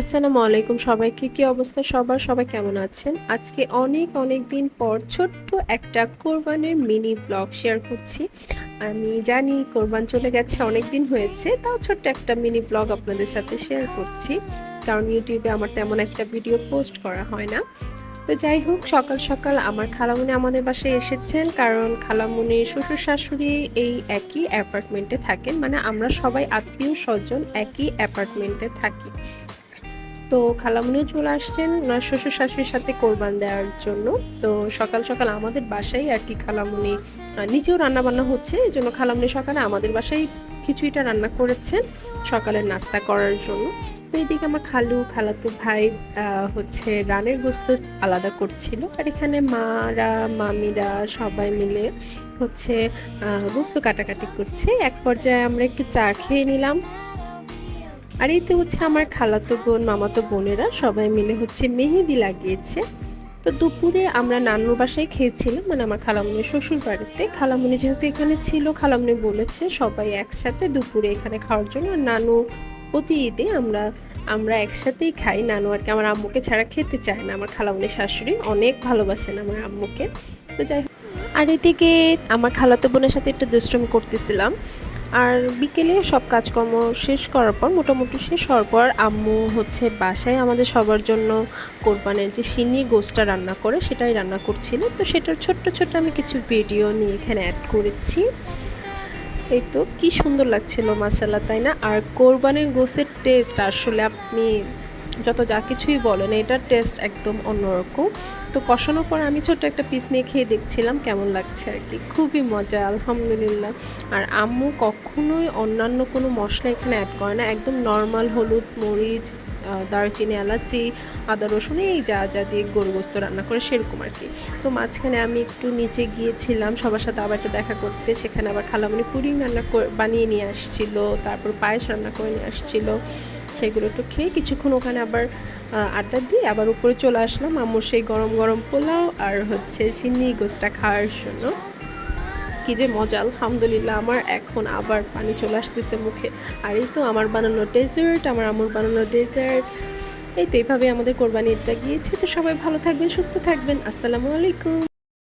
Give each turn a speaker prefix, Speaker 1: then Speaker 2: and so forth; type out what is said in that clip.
Speaker 1: আসসালামু আলাইকুম সবাইকে, কি অবস্থা সবার? সবাই কেমন আছেন? আজকে অনেক অনেক দিন পর ছোট্ট একটা কোরবানের মিনি ব্লগ শেয়ার করছি। আমি জানি কোরবান চলে গেছে, অনেক দিন হয়েছে, তাও ছোট্ট একটা মিনি ব্লগ আপনাদের সাথে শেয়ার করছি। কারণ ইউটিউবে আমার তেমন একটা ভিডিও পোস্ট করা হয় না। তো যাই হোক, সকাল সকাল আমার খালামুনি আমাদের বাসায় এসেছেন, কারণ খালামুনি শ্বশুর শাশুড়ি এই একই অ্যাপার্টমেন্টে থাকেন মানে আমরা সবাই আত্মীয় স্বজন একই অ্যাপার্টমেন্টে থাকি। তো খালামুনিও চলে আসছেন ওনার শ্বশুর শাশুড়ির সাথে কোরবান দেওয়ার জন্য। তো সকাল সকাল আমাদের বাসায় আর কি খালামুনি নিজেও রান্না বান্না হচ্ছে এই জন্য খালামুনি সকালে আমাদের বাসায় কিছুইটা রান্না করেছেন সকালের নাস্তা করার জন্য। তো এইদিকে আমার খালু, খালাতো ভাই হচ্ছে রানের গোস্ত আলাদা করছিল। আর এখানে মারা, মামিরা সবাই মিলে হচ্ছে গোস্ত কাটাকাটি করছে। এক পর্যায়ে আমরা একটু চা খেয়ে নিলাম। আর এই তো হচ্ছে আমার খালাতো বোন, মামাতো বোনেরা সবাই মিলে হচ্ছে মেহেদি লাগিয়েছে। তো দুপুরে আমরা নানুর বাসায় খেয়েছিলাম মানে আমার খালামুনির শ্বশুর বাড়িতে খালামুনি যেহেতু এখানে ছিল, খালামুনি বলেছে সবাই একসাথে দুপুরে এখানে খাওয়ার জন্য। আর নানু প্রতি ঈদে আমরা আমরা একসাথেই খাই। নানু আর কি আমার আম্মুকে ছাড়া খেতে চায় না, আমার খালামুনি শাশুড়ি। অনেক ভালোবাসেন আমার আম্মুকে। তো যাই। আর এদিকে আমার খালাতো বোনের সাথে একটু দুষ্টুমি করতেছিলাম। আর বিকেলে সব কাজকর্ম শেষ করার পর, মোটামুটি শেষ হওয়ার পর আম্মু হচ্ছে বাসায় আমাদের সবার জন্য কোরবানের যে সিন্নির গোস্টটা রান্না করে সেটাই রান্না করছিল। তো সেটার ছোট্ট ছোট্ট আমি কিছু ভিডিও নিয়ে এখানে অ্যাড করেছি। এই তো, কী সুন্দর লাগছিল মাসাল্লাহ তাই না? আর কোরবানের গোসের টেস্ট আসলে আপনি যত যা কিছুই বলেন এটার টেস্ট একদম অন্যরকম। তো কষানোর পর আমি ছোট্ট একটা পিস নিয়ে খেয়ে দেখছিলাম, কেমন লাগছে আর কি। খুবই মজা, আলহামদুলিল্লাহ। আর আম্মু কখনোই অন্যান্য কোনো মশলা এখানে অ্যাড করে না। একদম নর্মাল হলুদ, মরিচ দারচিনি, এলাচি, আদা, রসুন, এই যা যা দিয়ে গরু গোস্ত রান্না করে সেরকম আর কি। তো মাঝখানে আমি একটু নিচে গিয়েছিলাম, সবার সাথে আবার একটু দেখা করতে। সেখানে আবার খালামণি পুডিং রান্না বানিয়ে নিয়ে আসছিল, তারপর পায়েস রান্না করে নিয়ে আসছিল। সেগুলো একটু খেয়ে কিছুক্ষণ ওখানে আবার আড্ডা দিয়ে আবার উপরে চলে আসলাম। আম্মুর সেই গরম গরম পোলাও আর হচ্ছে সিন্নি গোস্তা খাওয়ার জন্য। কি যে মজা, আলহামদুলিল্লাহ আমার এখন আবার পানি চলে আসতেছে মুখে। আর এই তো আমার বানানো ডেজার্ট আমার আম্মুর বানানো ডেজার্ট এই তো এইভাবে আমাদের কোরবানিটা গিয়েছে। তো সবাই ভালো থাকবেন, সুস্থ থাকবেন। আসসালামু আলাইকুম।